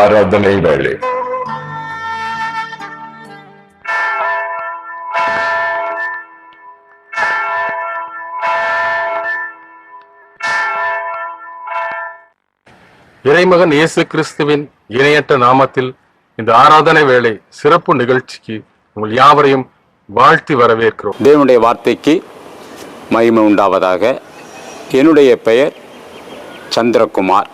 ஆராதனை வேளை. இறைமகன் இயேசு கிறிஸ்துவின் இணையற்ற நாமத்தில் இந்த ஆராதனை வேளை சிறப்பு நிகழ்ச்சிக்கு உங்கள் யாவரையும் வாழ்த்தி வரவேற்கிறோம். தேவனுடைய வார்த்தைக்கு மகிமை உண்டாவதாக. என்னுடைய பெயர் சந்திரகுமார்.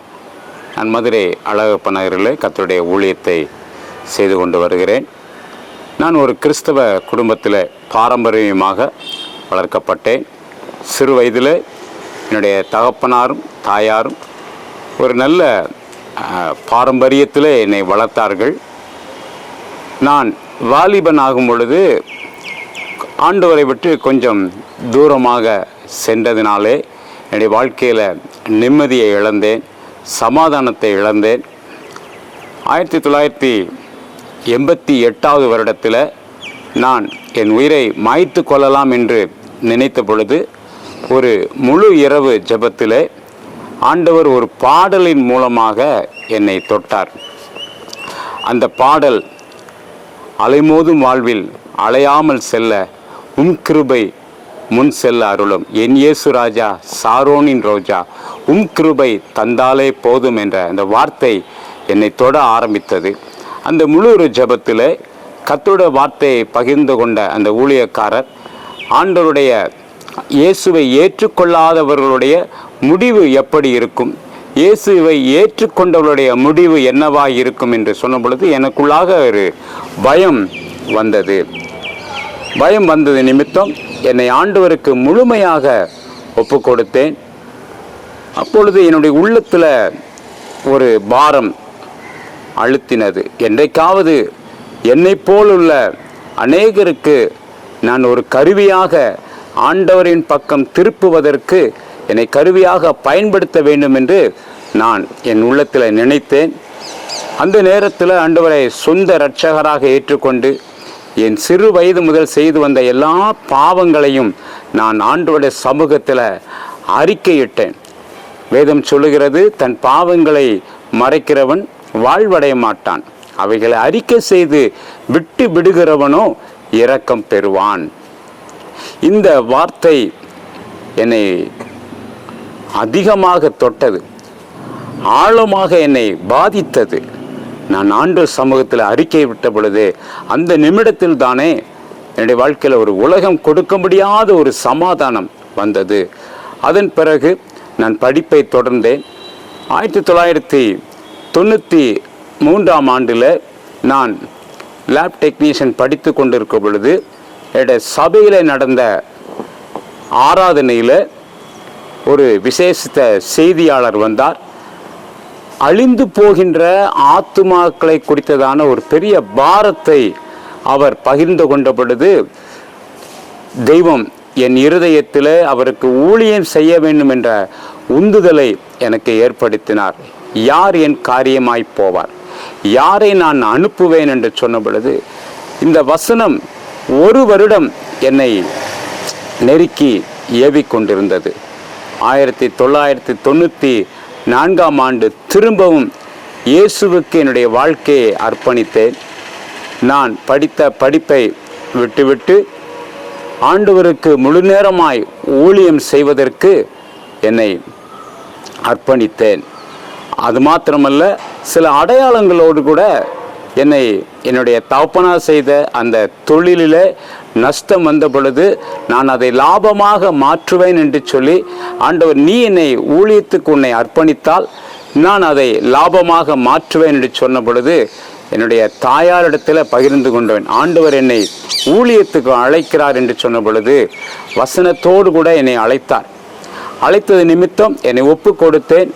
நான் மதுரை அழகப்ப நகரில் கத்தருடைய ஊழியத்தை செய்து கொண்டு வருகிறேன். நான் ஒரு கிறிஸ்தவ குடும்பத்தில் பாரம்பரியமாக வளர்க்கப்பட்டேன். சிறு வயதில் என்னுடைய தகப்பனாரும் தாயாரும் ஒரு நல்ல பாரம்பரியத்தில் என்னை வளர்த்தார்கள். நான் வாலிபன் ஆகும் பொழுது ஆண்டவரை விட்டு கொஞ்சம் தூரமாக சென்றதினாலே என்னுடைய வாழ்க்கையில் நிம்மதியை இழந்தேன். சமாதானத்தை இழந்தேன். ஆயிரத்தி தொள்ளாயிரத்தி எண்பத்தி எட்டாவது வருடத்தில் நான் என் உயிரை மாய்த்து கொள்ளலாம் என்று நினைத்த பொழுது ஒரு முழு இரவு ஜெபத்தில் ஆண்டவர் ஒரு பாடலின் மூலமாக என்னை தொட்டார். அந்த பாடல் அலைமோதும் வாழ்வில் அலையாமல் செல்ல உன் கிருபை முன் செல்ல அருளும். என் இயேசு ராஜா சாரோனின் ரோஜா உம் கிருபை தந்தாலே போதும் என்ற அந்த வார்த்தை என்னை தொட ஆரம்பித்தது. அந்த முழு ஒரு ஜெபத்தில் கத்தோட வார்த்தையை பகிர்ந்து கொண்ட அந்த ஊழியக்காரர் ஆண்டவருடைய இயேசுவை ஏற்றுக்கொள்ளாதவர்களுடைய முடிவு எப்படி இருக்கும்? இயேசுவை ஏற்றுக்கொண்டவர்களுடைய முடிவு என்னவாக இருக்கும் என்று சொன்ன பொழுது எனக்குள்ளாக ஒரு பயம் வந்தது. பயம் வந்தது நிமித்தம் என்னை ஆண்டவருக்கு முழுமையாக ஒப்பு கொடுத்தேன் அப்பொழுது என்னுடைய உள்ளத்தில் ஒரு பாரம் அழுத்தினது. என்றைக்காவது என்னை போலுள்ள அநேகருக்கு நான் ஒரு கருவியாக ஆண்டவரின் பக்கம் திருப்புவதற்கு என்னை கருவியாக பயன்படுத்த வேண்டும் என்று நான் என் உள்ளத்தில் நினைத்தேன். அந்த நேரத்தில் ஆண்டவரை சொந்த இரட்சகராக ஏற்றுக்கொண்டு என் சிறு வயது முதல் செய்து வந்த எல்லா பாவங்களையும் நான் ஆண்டோடைய சமூகத்தில் அறிக்கையிட்டேன். வேதம் சொல்லுகிறது தன் பாவங்களை மறைக்கிறவன் வாழ்வடைய மாட்டான். அவைகளை அறிக்கை செய்து விட்டு விடுகிறவனோ இரக்கம் பெறுவான். இந்த வார்த்தை என்னை அதிகமாக தொட்டது ஆழமாக என்னை பாதித்தது. நான் ஆண்டு சமூகத்தில் அறிக்கை விட்ட பொழுது அந்த நிமிடத்தில் தானே என்னுடைய வாழ்க்கையில் ஒரு உலகம் கொடுக்க முடியாத ஒரு சமாதானம் வந்தது. அதன் பிறகு நான் படிப்பை தொடர்ந்தேன். ஆயிரத்தி தொள்ளாயிரத்தி தொண்ணூற்றி மூன்றாம் ஆண்டில் நான் லேப் டெக்னீஷியன் படித்து கொண்டிருக்கும் பொழுது என்னுடைய சபையில் நடந்த ஆராதனையில் ஒரு விசேஷித்த செய்தியாளர் வந்தார். அழிந்து போகின்ற ஆத்துமாக்களை குறித்ததான ஒரு பெரிய பாரத்தை அவர் பகிர்ந்து கொண்ட பொழுது தெய்வம் என் இருதயத்தில் அவருக்கு ஊழியம் செய்ய வேண்டும் என்ற உந்துதலை எனக்கு ஏற்படுத்தினார். யார் என் காரியமாய் போவார்? யாரை நான் அனுப்புவேன்? என்று சொன்ன பொழுது இந்த வசனம் ஒரு வருடம் என்னை நெருக்கி ஏவிக் கொண்டிருந்தது ஆயிரத்தி தொள்ளாயிரத்தி தொண்ணூற்றி நான்காம் ஆண்டு திரும்பவும் இயேசுவுக்கு என்னுடைய வாழ்க்கையை அர்ப்பணித்தேன். நான் படித்த படிப்பை விட்டுவிட்டு ஆண்டவருக்கு முழு நேரமாய் ஊழியம் செய்வதற்கு என்னை அர்ப்பணித்தேன். அது மாத்திரமல்ல சில அடையாளங்களோடு கூட என்னை என்னுடைய தகப்பனா செய்த அந்த தொழிலில் நஷ்டம் வந்த பொழுது நான் அதை லாபமாக மாற்றுவேன் என்று சொல்லி ஆண்டவர் நீ என்னை ஊழியத்துக்கு உன்னை அர்ப்பணித்தால் நான் அதை லாபமாக மாற்றுவேன் என்று சொன்ன பொழுது என்னுடைய தாயாரிடத்தில் பகிர்ந்து கொண்டேன் ஆண்டவர் என்னை ஊழியத்துக்கு அழைக்கிறார் என்று சொன்ன பொழுது வசனத்தோடு கூட என்னை அழைத்தார். அழைத்தது நிமித்தம் என்னை ஒப்பு கொடுத்தேன்.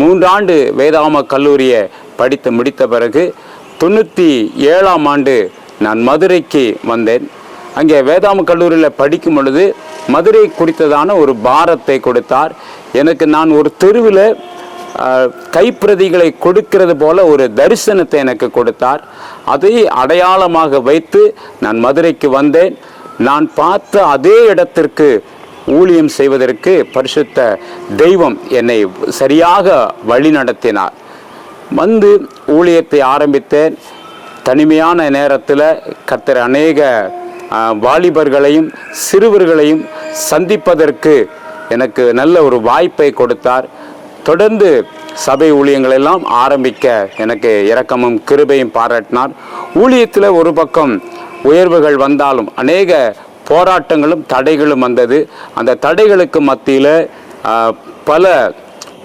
மூன்றாண்டு வேதாம கல்லூரியை படித்து முடித்த பிறகு தொண்ணூற்றி ஏழாம் ஆண்டு நான் மதுரைக்கு வந்தேன். அங்கே வேதாம கல்லூரியில் படிக்கும் பொழுது மதுரை குறித்ததான ஒரு பாரத்தை கொடுத்தார். எனக்கு நான் ஒரு தெருவில் கைப்பிரதிகளை கொடுக்கிறது போல ஒரு தரிசனத்தை எனக்கு கொடுத்தார். அதை அடையாளமாக வைத்து நான் மதுரைக்கு வந்தேன். நான் பார்த்த அதே இடத்திற்கு ஊழியம் செய்வதற்கு பரிசுத்த தெய்வம் என்னை சரியாக வழி நடத்தினார். வந்து ஊழியத்தை ஆரம்பித்தேன். தனிமையான நேரத்தில் கர்த்தர் அநேக வாலிபர்களையும் சிறுவர்களையும் சந்திப்பதற்கு எனக்கு நல்ல ஒரு வாய்ப்பை கொடுத்தார். தொடர்ந்து சபை ஊழியங்களெல்லாம் ஆரம்பிக்க எனக்கு இரக்கமும் கிருபையும் பாராட்டினார். ஊழியத்தில் ஒரு பக்கம் உயர்வுகள் வந்தாலும் அநேக போராட்டங்களும் தடைகளும் வந்தது. அந்த தடைகளுக்கு மத்தியில் பல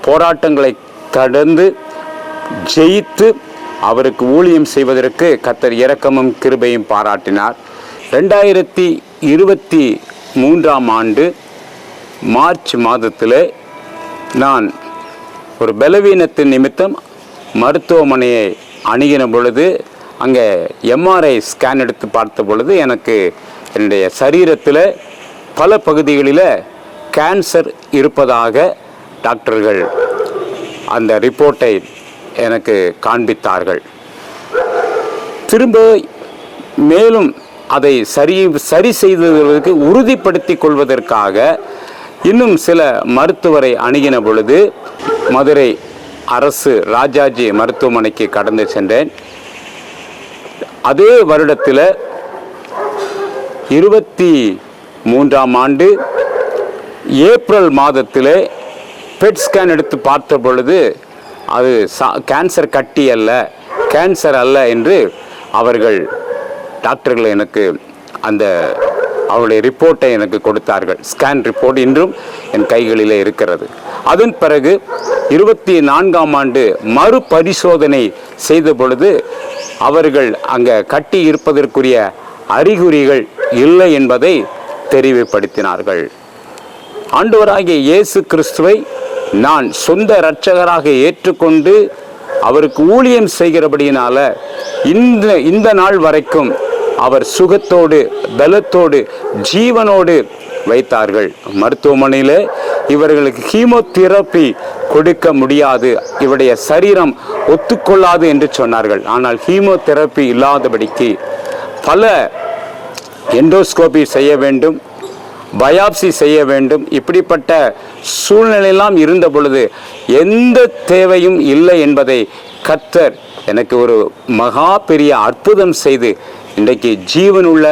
போராட்டங்களை கடந்து ஜெயித்து அவருக்கு ஊழியம் செய்வதற்கு கத்தர் இரக்கமும் கிருபையும் பாராட்டினார். ரெண்டாயிரத்தி இருபத்தி மூன்றாம் ஆண்டு மார்ச் மாதத்தில் நான் ஒரு பலவீனத்தின் நிமித்தம் மருத்துவமனையை அணுகின பொழுது அங்கே எம்ஆர்ஐ ஸ்கேன் எடுத்து பார்த்த பொழுது எனக்கு என்னுடைய சரீரத்தில் பல பகுதிகளில் கேன்சர் இருப்பதாக டாக்டர்கள் அந்த ரிப்போர்ட்டை எனக்கு காண்பித்தார்கள். திரும்ப மேலும் அதை சரி சரி செய்ததற்கு உறுதிப்படுத்திக் கொள்வதற்காக இன்னும் சில மருத்துவரை அணுகின பொழுது மதுரை அரசு ராஜாஜி மருத்துவமனைக்கு கடந்து சென்றேன். அதே வருடத்தில் இருபத்தி மூன்றாம் ஆண்டு ஏப்ரல் மாதத்தில் பெட் ஸ்கேன் எடுத்து பார்த்த பொழுது அது சா- கேன்சர் கட்டி அல்ல கேன்சர் அல்ல என்று அவர்கள் டாக்டர்கள் எனக்கு அந்த அவருடைய ரிப்போர்ட்டை எனக்கு கொடுத்தார்கள். ஸ்கேன் ரிப்போர்ட் இன்றும் என் கைகளிலே இருக்கிறது. அதன் பிறகு இருபத்தி நான்காம் ஆண்டு மறுபரிசோதனை செய்த பொழுது அவர்கள் அங்கே கட்டி இருப்பதற்குரிய அறிகுறிகள் இல்லை என்பதை தெரிவுபடுத்தினார்கள். ஆண்டவராகிய இயேசு கிறிஸ்துவை நான் சொந்த இரட்சகராக ஏற்றுக்கொண்டு அவருக்கு ஊழியம் செய்கிறபடியினால இந்த இந்த நாள் வரைக்கும் அவர் சுகத்தோடு பலத்தோடு ஜீவனோடு வைத்தார்கள். மருத்துவமனையில் இவர்களுக்கு கீமோதெரப்பி கொடுக்க முடியாது. இவருடைய சரீரம் ஒத்துக்கொள்ளாது என்று சொன்னார்கள். ஆனால் கீமோதெரப்பி இல்லாதபடிக்கு பல எண்டோஸ்கோபி செய்ய வேண்டும் பயாப்சி செய்ய வேண்டும். இப்படிப்பட்ட சூழ்நிலையெல்லாம் இருந்த பொழுது எந்த தேவையும் இல்லை என்பதை கத்தர் எனக்கு ஒரு மகா பெரிய அற்புதம் செய்து இன்றைக்கு ஜீவனுள்ள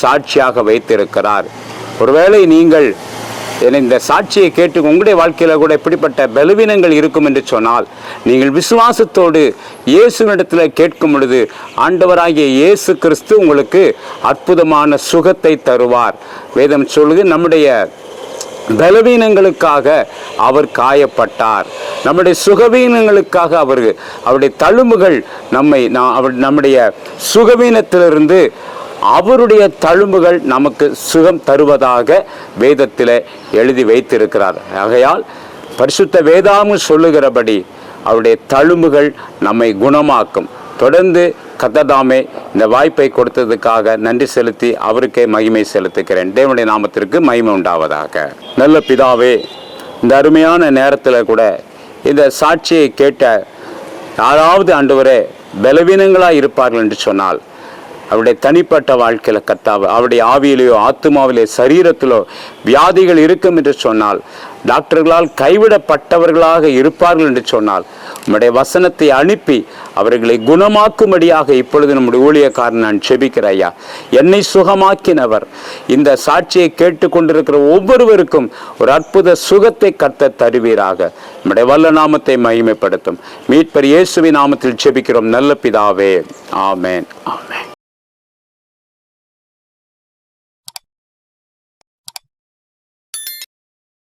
சாட்சியாக வைத்திருக்கிறார். ஒருவேளை நீங்கள் இந்த சாட்சியை கேட்டு உங்களுடைய வாழ்க்கையில் கூட இப்படிப்பட்ட பலவீனங்கள் இருக்கும் என்று சொன்னால் நீங்கள் விசுவாசத்தோடு இயேசுவிடத்தில் கேட்கும் பொழுது ஆண்டவராகிய இயேசு கிறிஸ்து உங்களுக்கு அற்புதமான சுகத்தை தருவார். வேதம் சொல்லுது நம்முடைய பலவீனங்களுக்காக அவர் காயப்பட்டார். நம்முடைய சுகவீனங்களுக்காக அவர் அவருடைய தழும்புகள் நம்மை நான் அவர் நம்முடைய சுகவீனத்திலிருந்து அவருடைய தழும்புகள் நமக்கு சுகம் தருவதாக வேதத்தில் எழுதி வைத்திருக்கிறார். ஆகையால் பரிசுத்த வேதாமு சொல்லுகிறபடி அவருடைய தழும்புகள் நம்மை குணமாக்கும். தொடர்ந்து கத்ததாமே இந்த வாய்ப்பை கொடுத்ததுக்காக நன்றி செலுத்தி அவருக்கே மகிமை செலுத்துகிறேன். தேவனுடைய நாமத்திற்கு மகிமை உண்டாவதாக. நல்ல பிதாவே இந்த அருமையான நேரத்தில் கூட இந்த சாட்சியை கேட்ட யாராவது ஆண்டவரே பலவீனங்களாக இருப்பார்கள் என்று சொன்னால் அவருடைய தனிப்பட்ட வாழ்க்கையில் கத்தாவ அவருடைய ஆவியிலேயோ ஆத்மாவிலே சரீரத்திலோ வியாதிகள் இருக்கும் என்று சொன்னால் டாக்டர்களால் கைவிடப்பட்டவர்களாக இருப்பார்கள் என்று சொன்னால் நம்முடைய வசனத்தை அனுப்பி அவர்களை குணமாக்கும்படியாக இப்பொழுது நம்முடைய ஊழியக்காரன் நான் செபிக்கிற ஐயா. என்னை சுகமாக்கினவர். இந்த சாட்சியை கேட்டுக்கொண்டிருக்கிற ஒவ்வொருவருக்கும் ஒரு அற்புத சுகத்தை கத்த தருவீராக. நம்முடைய வல்ல நாமத்தை மகிமைப்படுத்தும். மீட்பர் இயேசுவின் நாமத்தில் செபிக்கிறோம். நல்ல பிதாவே. ஆமேன். ஆமேன்.